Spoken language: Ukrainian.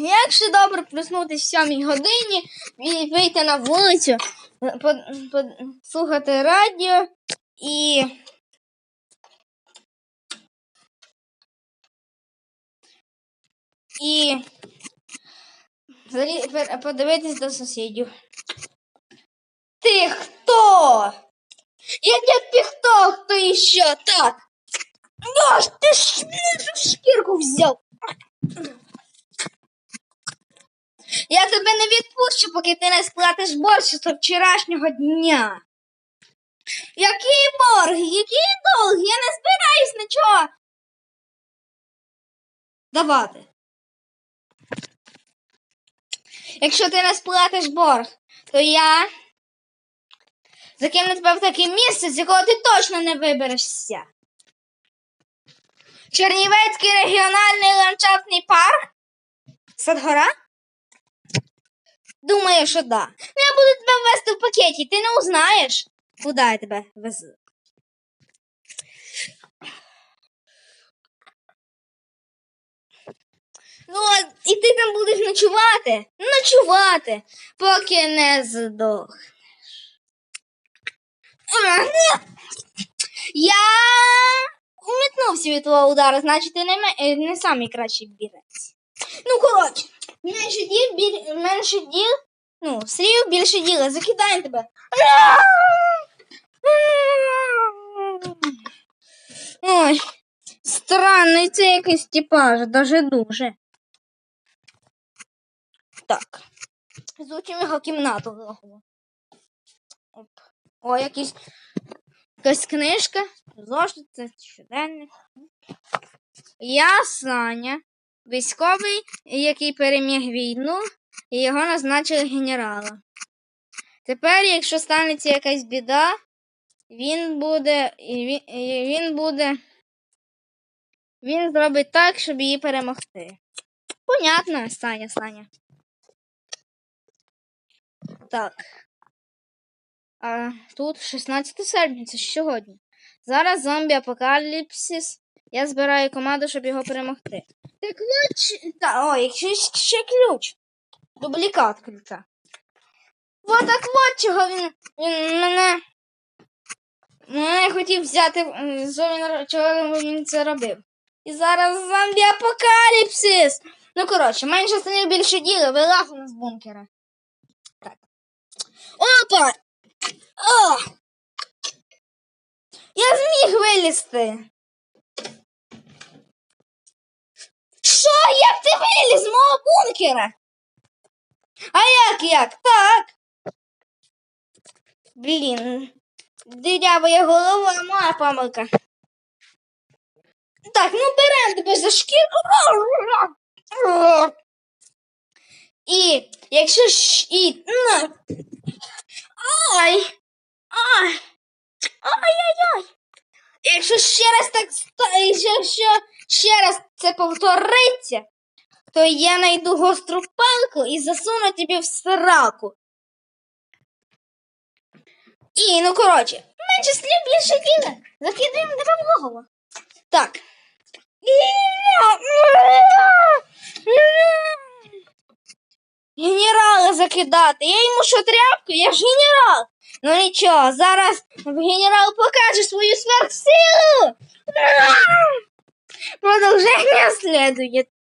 Як ще добре проснутися в сьомій годині вийти на вулицю, по, слухати радіо і. І подивитись до сусідів. Ти хто? Яке ти хто? Хто іще? Так. Аж ти ж шкірку взяв. Я тебе не відпущу, поки ти не сплатиш борг з вчорашнього дня. Який борг? Який долг? Я не збираюсь нічого. Давати. Якщо ти не сплатиш борг, то я закину тебе в таке місце, з якого ти точно не виберешся. Чернівецький регіональний ландшафтний парк? Садгора? Думаю, що да. Ну, я буду тебе вести в пакеті, ти не узнаєш, куди я тебе везу. Ну, і ти там будеш ночувати? Ночувати, поки не здохнеш. Я уметнувся від твого удару, значить ти не, не самий кращий бірець. Ну, коротше, менше діл, біль, менше діл, ну, слів більше діла, закидаємо тебе. Ой, странний це якийсь типаж, даже дуже. Так. Звучимо його кімнату врахову. Оп. О, якийсь якась книжка, зошит, щоденник. Я Саня, військовий, який переміг війну, і його назначили генералом. Тепер, якщо станеться якась біда, він буде. Він, він буде. Він зробить так, щоб її перемогти. Понятно, Саня, Саня. Так. А тут 16 серпня, це сьогодні. Зараз зомбі апокаліпсис. Я збираю команду, щоб його перемогти. Так ключ. Та, о, якщо ще- ключ. Дублікат ключа. Вот так от чого він, він мене. Мене хотів взяти, він, чого він це робив. І зараз зомбі апокаліпсис. Ну, коротше, менше станів більше діла, вилазимо з бункера. Так. Опа! О! Я зміг вилізти. Що? Як з мого бункера? А як як? Так. Блін. Дирявая голова, моя помилка. Так, ну беремо тебе за шкірку. І якщо ж і. на. Ай! Ай! Ай-яй-яй! Якщо ще раз так ста- якщо ще раз це повториться, то я найду гостру палку і засуну тобі в сраку. І, ну коротше, менше слів більше діла. Закидаємо в. Так. Генерала закидати. Я йому що тряпку, я ж генерал. Ну нічого, зараз генерал покаже свою сверхсилу. Продовження слідує.